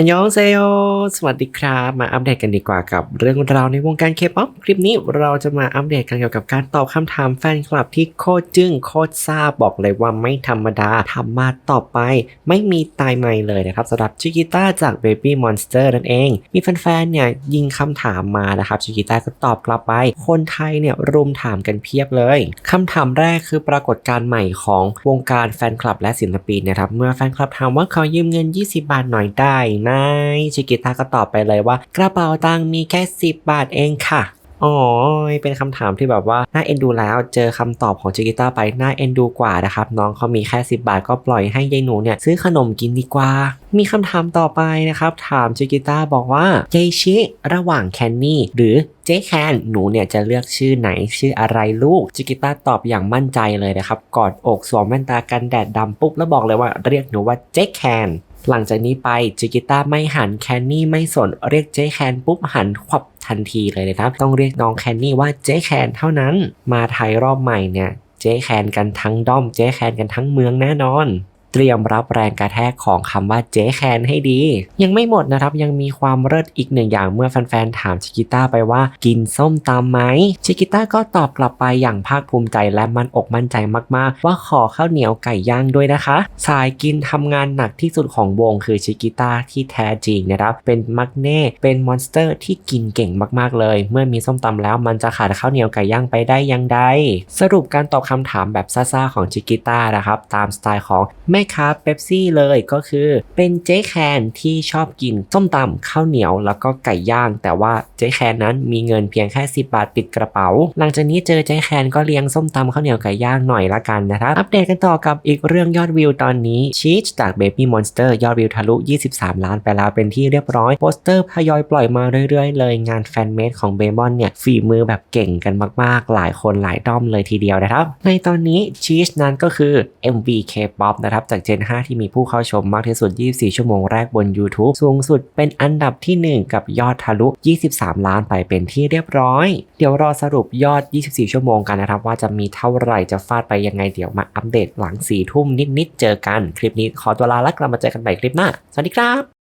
อันยองเซโยสวัสดีครับ มาอัปเดตกันดีกว่ากับเรื่องราวในวงการเคป๊อปคลิปนี้เราจะมาอัปเดตกันเกี่ยวกับการตอบคำถามแฟนคลับที่โคตรจึ้งโคตรซาบบอกเลยว่าไม่ธรรมดาทำมาต่อไป ไม่มีตายไม่เลยนะครับสำหรับชิกิต้าจาก Baby Monster นั่นเอง มีแฟนๆเนี่ยยิงคำถามมานะครับชิกิต้าก็ตอบกลับไป คนไทยเนี่ยรุมถามกันเพียบเลยคำถามแรกคือปรากฏการณ์ใหม่ของวงการแฟนคลับและศิลปินนะครับเมื่อแฟนคลับถามว่าขอยืมเงิน 20 บาทหน่อยได้ไหมชิกิต้าก็ตอบไปเลยว่ากระเป๋าตังมีแค่10บาทเองค่ะอ๋อเป็นคำถามที่แบบว่าน่าเอ็นดูแล้วเจอคำตอบของชิกิต้าไปน่าเอ็นดูกว่านะครับ น้องเขามีแค่ 10 บาทก็ปล่อยให้ยายหนูเนี่ยซื้อขนมกินดีกว่า มีคำถามต่อไปนะครับ ถามชิกิต้าบอกว่าเจชิระหว่างแคนนี่หรือเจ๊แคนหนูเนี่ยจะเลือกชื่อไหนชื่ออะไรลูกชิกิต้าตอบอย่างมั่นใจเลยนะครับกอดอกสวมแว่นตากันแดดดำปุ๊บแล้วบอกเลยว่าเรียกหนูว่าเจ๊แคน หลังจากนี้ไปจิกิต้าไม่หันแคนนี่ไม่สนเรียกเจ๊แคนปุ๊บหันขวับทันทีเลยนะครับ ต้องเรียกน้องแคนนี่ว่าเจ๊แคนเท่านั้น มาไทยรอบใหม่เนี่ย เจ๊แคนกันทั้งด้อม เจ๊แคนกันทั้งเมืองแน่นอน เตรียมรับแรงกระแทกของคำว่าเจ๊แคนให้ดี ยังไม่หมดนะครับยังมีความเลิศอีกหนึ่งอย่างเมื่อแฟนๆถามชิกิต้าไปว่ากินส้มตำไหมชิกิต้าก็ตอบกลับไปอย่างภาคภูมิใจและมั่นอกมั่นใจมากๆ ว่าขอข้าวเหนียวไก่ย่างด้วยนะคะ สายกินทำงานหนักที่สุดของวงคือชิกิต้าที่แท้จริงนะครับเป็นมักเน่เป็นมอนสเตอร์ที่กินเก่งมากๆเลย เมื่อมีส้มตำแล้วมันจะขาดข้าวเหนียวไก่ย่างไปได้ยังไงสรุปการตอบคำถามแบบซ่าๆของชิกิต้านะครับตามสไตล์ของแม่ค้าเป๊ปซี่เลยก็คือ เป็นเจ๊แคนที่ชอบกินส้มตำข้าวเหนียวแล้วก็ไก่ย่าง แต่ว่าเจ๊แคนนั้นมีเงินเพียงแค่ 10 บาทติดกระเป๋า หลังจากนี้เจอเจ๊แคนก็เลี้ยงส้มตำข้าวเหนียวไก่ย่างหน่อยละกันนะครับ อัปเดตกันต่อกับอีกเรื่องยอดวิวตอนนี้ชีชจาก Baby Monster ยอดวิวทะลุ 23 ล้านไปแล้วเป็นที่เรียบร้อยโปสเตอร์ทยอยปล่อยมาเรื่อยๆ เลยงานแฟนเมดของเบมอนเนี่ยฝีมือแบบเก่งกันมากๆ หลายคนหลายด้อมเลยทีเดียวนะครับ ในตอนนี้ชีชนั้นก็คือ MV K-pop นะครับจาก Gen 5 ที่มีผู้เข้าชมมากที่สุด 24 ชั่วโมงแรกบน YouTube สูงสุดเป็นอันดับที่ 1 กับยอดทะลุ 23 ล้านไปเป็นที่เรียบร้อย เดี๋ยวรอสรุปยอด 24 ชั่วโมงกันนะครับว่าจะมีเท่าไหร่จะฟาดไปยังไงเดี๋ยวมาอัปเดตหลัง4ทุ่มนิดๆเจอกัน คลิปนี้ขอตัวลาและกลับมาเจอกันใหม่คลิปหน้า สวัสดีครับ